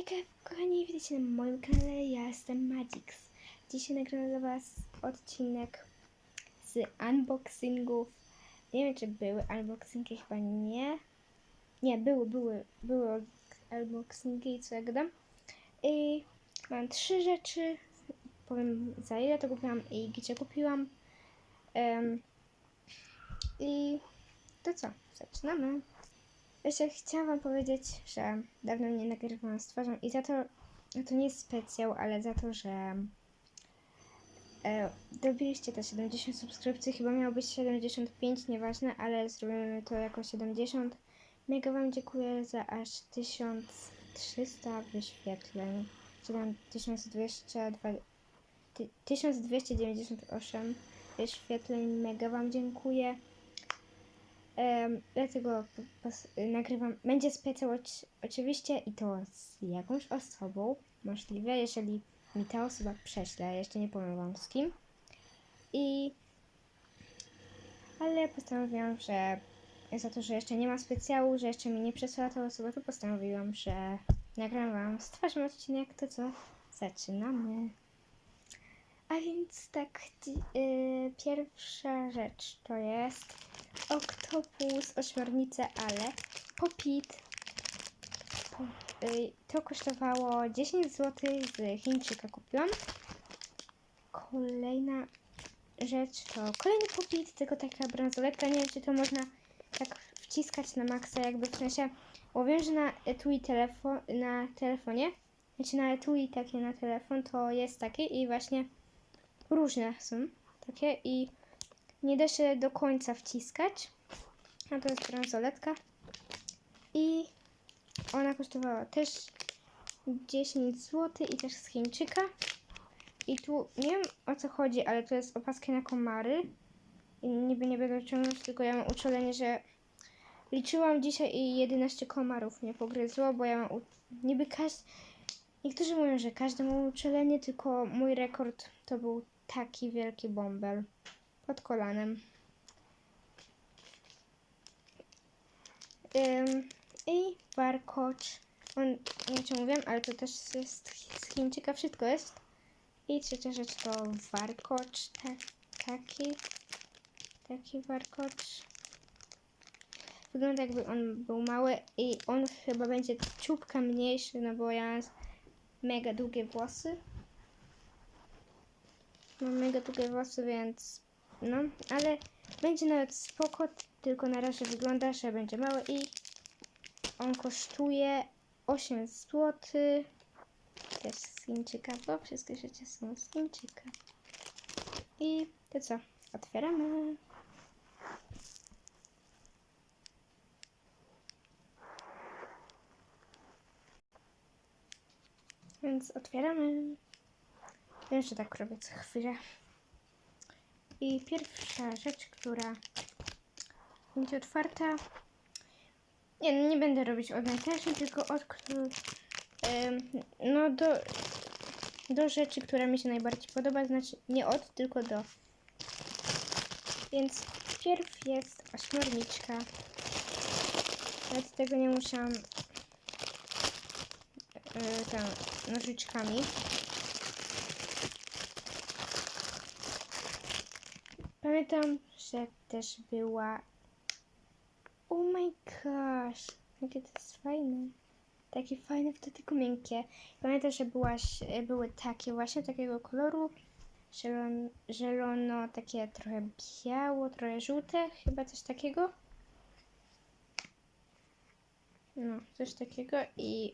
Hejka, kochani, witajcie na moim kanale, ja jestem Magix. Dzisiaj nagramy dla Was odcinek z unboxingów. Nie wiem, czy były unboxingi, chyba nie. Nie, były, były, były unboxingi co ja gadam. I mam trzy rzeczy, powiem za ile to kupiłam i gdzie kupiłam. Em, I to co, zaczynamy. Jeszcze chciałam wam powiedzieć, że dawno nie nagrywałam z twarzą i za to, no to nie jest specjał, ale za to, że e, dobiliście te 70 subskrypcji, chyba miało być 75, nieważne, ale zrobimy to jako 70. Mega wam dziękuję za aż 1300 wyświetleń, czy tam 1202, ty- 1298 wyświetleń, mega wam dziękuję. Dlatego nagrywam. Będzie specjal oczywiście i to z jakąś osobą. Możliwe, jeżeli mi ta osoba prześle. Jeszcze nie powiem wam z kim. I. Ale postanowiłam, że za to, że jeszcze nie ma specjału, że jeszcze mi nie przesłała ta osoba, to postanowiłam, że nagram wam z twarzą odcinek. To co? Zaczynamy. A więc tak, dzi- y, pierwsza rzecz to jest Oktopus, ośmiornice, ale popit. Po, y, to kosztowało 10 zł z Chińczyka kupiłam. Kolejna rzecz to kolejny popit, tylko taka bransoletka. Nie wiem, czy to można tak wciskać na maksa, jakby w sensie. Bo wiem, że na etui telefon, na telefonie, znaczy na etui takie na telefon, to jest takie i właśnie różne są takie i nie da się do końca wciskać. A to jest bransoletka. I ona kosztowała też 10 zł i też z Chińczyka. I tu nie wiem o co chodzi, ale to jest opaski na komary. I niby nie będę ciągnąć, tylko ja mam uczulenie, że liczyłam dzisiaj i 11 komarów mnie pogryzło, bo ja mam u... niby każdy... Niektórzy mówią, że każdy ma uczulenie, tylko mój rekord to był taki wielki bąbel pod kolanem. Ym, I warkocz. On, nie wiem mówiłem, ale to też jest z Chińczyka, wszystko jest. I trzecia rzecz to warkocz. Ta, taki. Taki warkocz. Wygląda jakby on był mały i on chyba będzie ciupka mniejszy, no bo ja mam mega długie włosy. Mam mega długie włosy, więc no, ale będzie nawet spoko, tylko na razie wygląda, że będzie mały i on kosztuje 8 zł. Też Chińczyka, bo wszystkie rzeczy są z Chińczyka. I to co? Otwieramy. Więc otwieramy. Że tak robię co chwilę. I pierwsza rzecz, która będzie otwarta. Nie, nie będę robić od najtańszej, tylko od. No, do, do rzeczy, która mi się najbardziej podoba. Znaczy nie od, tylko do. Więc pierw jest ośmiorniczka. Nawet tego nie musiałam. Yy, tam nożyczkami. Pamiętam, że też była. Oh my gosh, jakie to jest fajne. Takie fajne, to tylko miękkie. Pamiętam, że była, były takie właśnie takiego koloru. Zielon, zielono, takie trochę biało, trochę żółte, chyba coś takiego. No, coś takiego i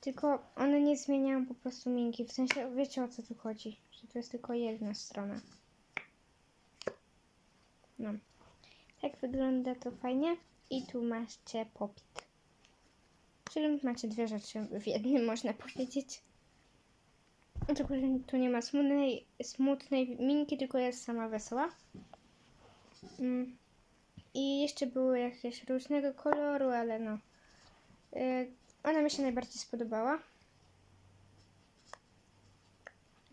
tylko one nie zmieniają po prostu miękki. W sensie wiecie o co tu chodzi, to jest tylko jedna strona. No. Tak wygląda to fajnie. I tu macie popit. Czyli macie dwie rzeczy w jednym, można powiedzieć. Tylko, że tu nie ma smutnej, smutnej minki, tylko jest sama wesoła. Mm. I jeszcze były jakieś różnego koloru, ale no. Y, ona mi się najbardziej spodobała.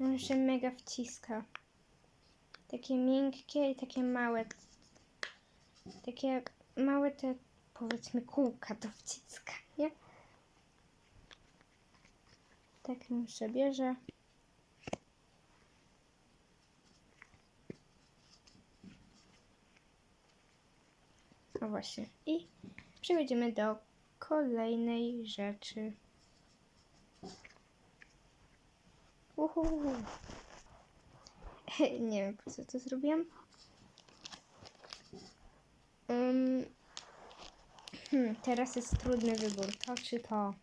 On się mega wciska. Takie miękkie i takie małe. Takie małe te, powiedzmy, kółka do wciskania. Tak mi się bierze. O właśnie. I przechodzimy do kolejnej rzeczy. Nie wiem po co to zrobiłam. Ym, hmm, teraz jest trudny wybór. To czy to?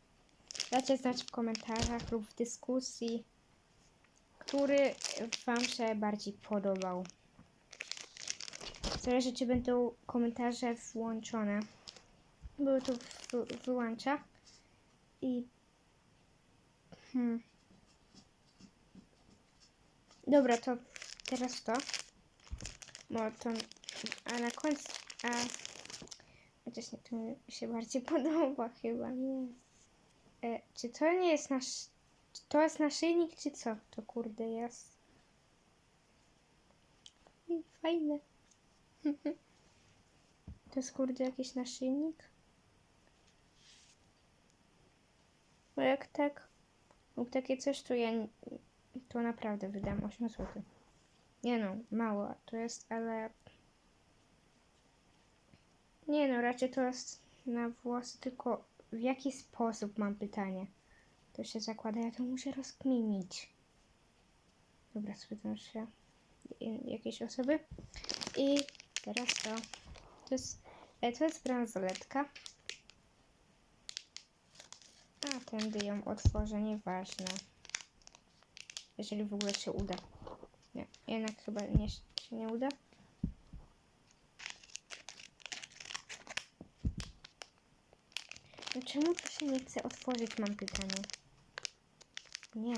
Dajcie znać w komentarzach lub w dyskusji, który Wam się bardziej podobał. Zależy, czy będą komentarze włączone. Tu wy- wyłącza. I. Hmm. Dobra, to teraz to. Bo to. A na końcu. A. Chociaż nie, to mi się bardziej podoba chyba. Nie. E, czy to nie jest nasz. Czy to jest naszyjnik, czy co? To kurde jest. Fajne. To jest kurde jakiś naszyjnik? Bo jak tak, lub takie coś, to ja n- to naprawdę wydam 8 zł. Nie no, mało to jest, ale nie no, raczej to jest na włosy, tylko w jaki sposób mam pytanie. To się zakłada, ja to muszę rozkminić. Dobra, spytam się jakiejś osoby. I teraz to. To jest, e, to jest bransoletka. A, tędy ją otworzę, nieważne. Jeżeli w ogóle się uda. Nie, jednak chyba nie, się nie uda. No czemu to się nie chce otworzyć, mam pytanie. Nie.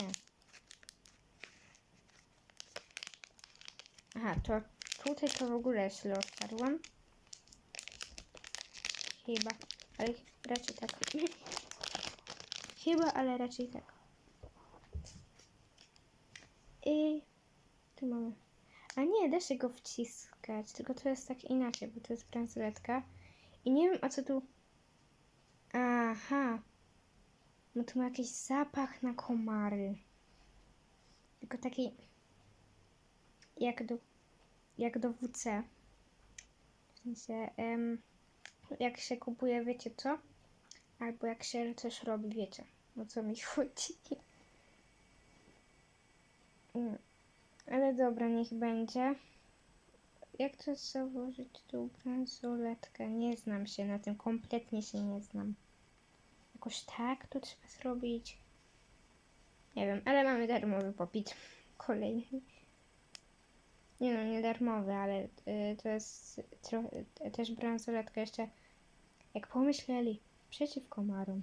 Aha, to tutaj to w ogóle źle otwarłam. Chyba, ale raczej tak. Chyba, ale raczej tak. I tu mamy. A nie, da się go wciskać, tylko to jest tak inaczej, bo to jest bransoletka. I nie wiem o co tu. Aha. No tu ma jakiś zapach na komary. Tylko taki. Jak do. Jak do WC. W sensie. jak się kupuje, wiecie co? Albo jak się coś robi, wiecie. O co mi chodzi. Mm. Ale dobra, niech będzie. Jak to założyć tą bransoletkę? Nie znam się na tym, kompletnie się nie znam. Jakoś tak to trzeba zrobić. Nie wiem, ale mamy darmowy popit. Kolejny. Nie no, nie darmowy, ale y, to jest trochę, też bransoletka jeszcze. Jak pomyśleli, przeciw komarom.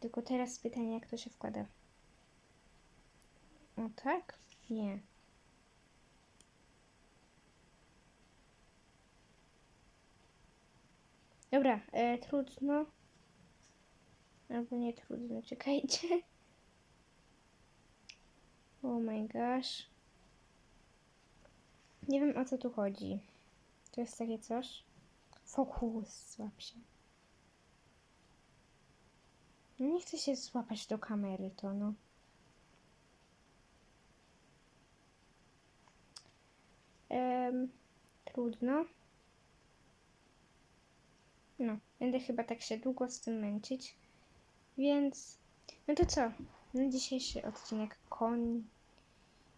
Tylko teraz pytanie, jak to się wkłada. O tak? Nie. Dobra, e, trudno. Albo nie trudno, czekajcie. Oh my gosh. Nie wiem o co tu chodzi. To jest takie coś. Fokus, złap się. Nie chcę się złapać do kamery, to no. Trudno. No, będę chyba tak się długo z tym męczyć. Więc, no to co? Na dzisiejszy odcinek koń...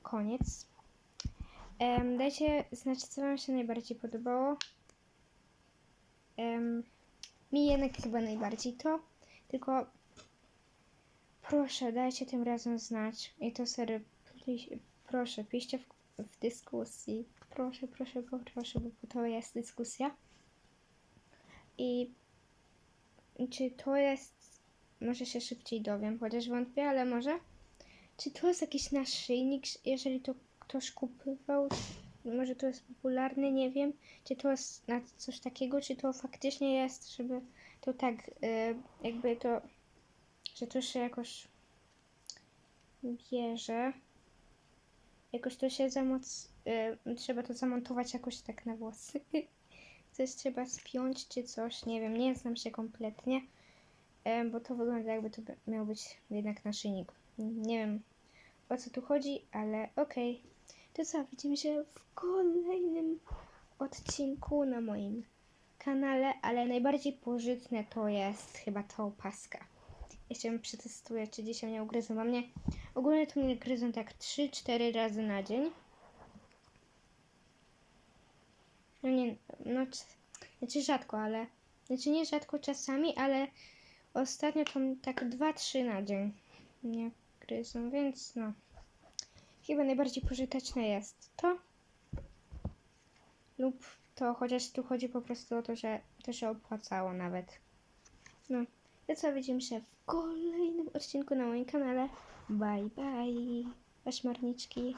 koniec. Em, dajcie znać, co Wam się najbardziej podobało. Em, mi jednak chyba najbardziej to. Tylko proszę, dajcie tym razem znać. I to serio, proszę, piszcie w, w dyskusji. Proszę, proszę, proszę, bo to jest dyskusja. I czy to jest. Może się szybciej dowiem, chociaż wątpię, ale może. Czy to jest jakiś naszyjnik, jeżeli to ktoś kupował? Może to jest popularne, nie wiem. Czy to jest na coś takiego, czy to faktycznie jest, żeby to tak, y, jakby to, że to się jakoś bierze. Jakoś to się zamoc... Y, trzeba to zamontować jakoś tak na włosy. Coś trzeba spiąć czy coś, nie wiem, nie znam się kompletnie. em, bo to wygląda jakby to miał być jednak naszyjnik. Nie wiem o co tu chodzi, ale okej. To co, widzimy się w kolejnym odcinku na moim kanale, ale najbardziej pożytne to jest chyba ta opaska. Jeszcze przetestuję, czy dzisiaj mnie ugryzą. Mam mnie, ogólnie to mnie gryzą tak 3-4 razy na dzień. No nie, no, znaczy rzadko, ale, znaczy nie rzadko czasami, ale ostatnio to tak 2-3 na dzień mnie gryzą, więc no. Chyba najbardziej pożyteczne jest to lub to, chociaż tu chodzi po prostu o to, że to się opłacało nawet. No, co, widzimy się w kolejnym odcinku na moim kanale. Bye bye, waszmarniczki.